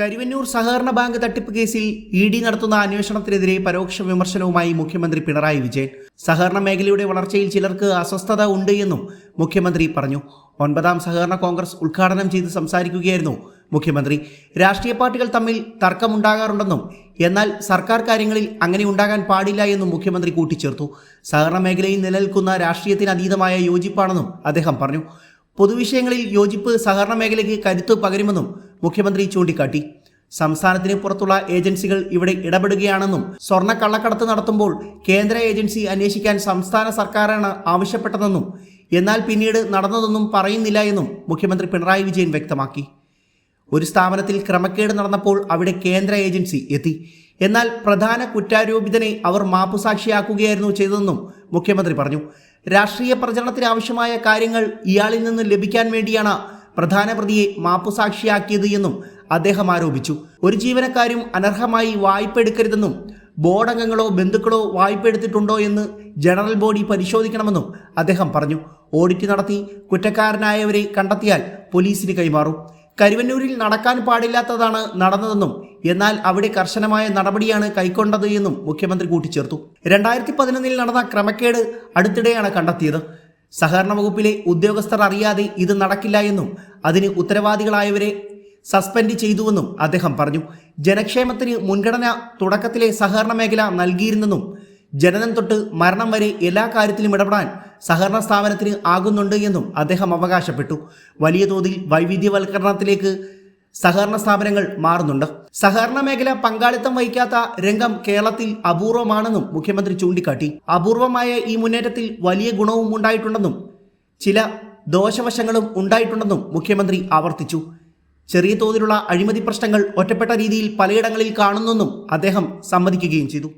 കരുവന്നൂർ സഹകരണ ബാങ്ക് തട്ടിപ്പ് കേസിൽ ഇ ഡി നടത്തുന്ന അന്വേഷണത്തിനെതിരെ പരോക്ഷ വിമർശനവുമായി മുഖ്യമന്ത്രി പിണറായി വിജയൻ. സഹകരണ മേഖലയുടെ വളർച്ചയിൽ ചിലർക്ക് അസ്വസ്ഥത ഉണ്ട് എന്നും മുഖ്യമന്ത്രി പറഞ്ഞു. ഒൻപതാം സഹകരണ കോൺഗ്രസ് ഉദ്ഘാടനം ചെയ്ത് സംസാരിക്കുകയായിരുന്നു മുഖ്യമന്ത്രി. രാഷ്ട്രീയ പാർട്ടികൾ തമ്മിൽ തർക്കമുണ്ടാകാറുണ്ടെന്നും എന്നാൽ സർക്കാർ കാര്യങ്ങളിൽ അങ്ങനെ ഉണ്ടാകാൻ പാടില്ല എന്നും മുഖ്യമന്ത്രി കൂട്ടിച്ചേർത്തു. സഹകരണ മേഖലയിൽ നിലനിൽക്കുന്ന രാഷ്ട്രീയത്തിന് അതീതമായ യോജിപ്പാണെന്നും അദ്ദേഹം പറഞ്ഞു. പൊതുവിഷയങ്ങളിൽ യോജിപ്പ് സഹകരണ മേഖലയ്ക്ക് കരുത്ത് പകരുമെന്നും മുഖ്യമന്ത്രി ചൂണ്ടിക്കാട്ടി. സംസ്ഥാനത്തിന് പുറത്തുള്ള ഏജൻസികൾ ഇവിടെ ഇടപെടുകയാണെന്നും സ്വർണ കള്ളക്കടത്ത് നടത്തുമ്പോൾ കേന്ദ്ര ഏജൻസി അന്വേഷിക്കാൻ സംസ്ഥാന സർക്കാരാണ് ആവശ്യപ്പെട്ടതെന്നും എന്നാൽ പിന്നീട് നടന്നതൊന്നും പറയുന്നില്ല എന്നും മുഖ്യമന്ത്രി പിണറായി വിജയൻ വ്യക്തമാക്കി. ഒരു സ്ഥാപനത്തിൽ ക്രമക്കേട് നടന്നപ്പോൾ അവിടെ കേന്ദ്ര ഏജൻസി എത്തി. എന്നാൽ പ്രധാന കുറ്റാരോപിതനെ അവർ മാപ്പുസാക്ഷിയാക്കുകയായിരുന്നു ചെയ്തതെന്നും മുഖ്യമന്ത്രി പറഞ്ഞു. രാഷ്ട്രീയ പ്രചരണത്തിന് ആവശ്യമായ കാര്യങ്ങൾ ഇയാളിൽ നിന്ന് ലഭിക്കാൻ വേണ്ടിയാണ് പ്രധാന പ്രതിയെ മാപ്പുസാക്ഷിയാക്കിയത് എന്നും അദ്ദേഹം ആരോപിച്ചു. ഒരു ജീവനക്കാരും അനർഹമായി വായ്പ എടുക്കരുതെന്നും ബോർഡ് അംഗങ്ങളോ ബന്ധുക്കളോ വായ്പ എടുത്തിട്ടുണ്ടോ എന്ന് ജനറൽ ബോഡി പരിശോധിക്കണമെന്നും അദ്ദേഹം പറഞ്ഞു. ഓഡിറ്റ് നടത്തി കുറ്റക്കാരനായവരെ കണ്ടെത്തിയാൽ പോലീസിന് കൈമാറും. കരുവന്നൂരിൽ നടക്കാൻ പാടില്ലാത്തതാണ് നടന്നതെന്നും എന്നാൽ അവിടെ കർശനമായ നടപടിയാണ് കൈക്കൊണ്ടത് എന്നും മുഖ്യമന്ത്രി കൂട്ടിച്ചേർത്തു. രണ്ടായിരത്തി പതിനൊന്നിൽ നടന്ന ക്രമക്കേട് അടുത്തിടെയാണ് കണ്ടെത്തിയത്. സഹകരണ വകുപ്പിലെ ഉദ്യോഗസ്ഥർ അറിയാതെ ഇത് നടക്കില്ല എന്നും അതിന് ഉത്തരവാദികളായവരെ സസ്പെൻഡ് ചെയ്തുവെന്നും അദ്ദേഹം പറഞ്ഞു. ജനക്ഷേമത്തിന് മുൻഗണന തുടക്കത്തിലെ സഹകരണ മേഖല നൽകിയിരുന്നെന്നും ജനനം തൊട്ട് മരണം വരെ എല്ലാ കാര്യത്തിലും ഇടപെടാൻ സഹകരണ സ്ഥാപനത്തിന് ആകുന്നുണ്ട് എന്നും അദ്ദേഹം അവകാശപ്പെട്ടു. വലിയ തോതിൽ വൈവിധ്യവൽക്കരണത്തിലേക്ക് സഹകരണ സ്ഥാപനങ്ങൾ മാറുന്നുണ്ട്. സഹകരണ മേഖല പങ്കാളിത്തം വഹിക്കാത്ത രംഗം കേരളത്തിൽ അപൂർവമാണെന്നും മുഖ്യമന്ത്രി ചൂണ്ടിക്കാട്ടി. അപൂർവമായ ഈ മുന്നേറ്റത്തിൽ വലിയ ഗുണവും ഉണ്ടായിട്ടുണ്ടെന്നും ചില ദോഷവശങ്ങളും ഉണ്ടായിട്ടുണ്ടെന്നും മുഖ്യമന്ത്രി ആവർത്തിച്ചു. ചെറിയ തോതിലുള്ള അഴിമതി പ്രശ്നങ്ങൾ ഒറ്റപ്പെട്ട രീതിയിൽ പലയിടങ്ങളിൽ കാണുന്നെന്നും അദ്ദേഹം സമ്മതിക്കുകയും ചെയ്തു.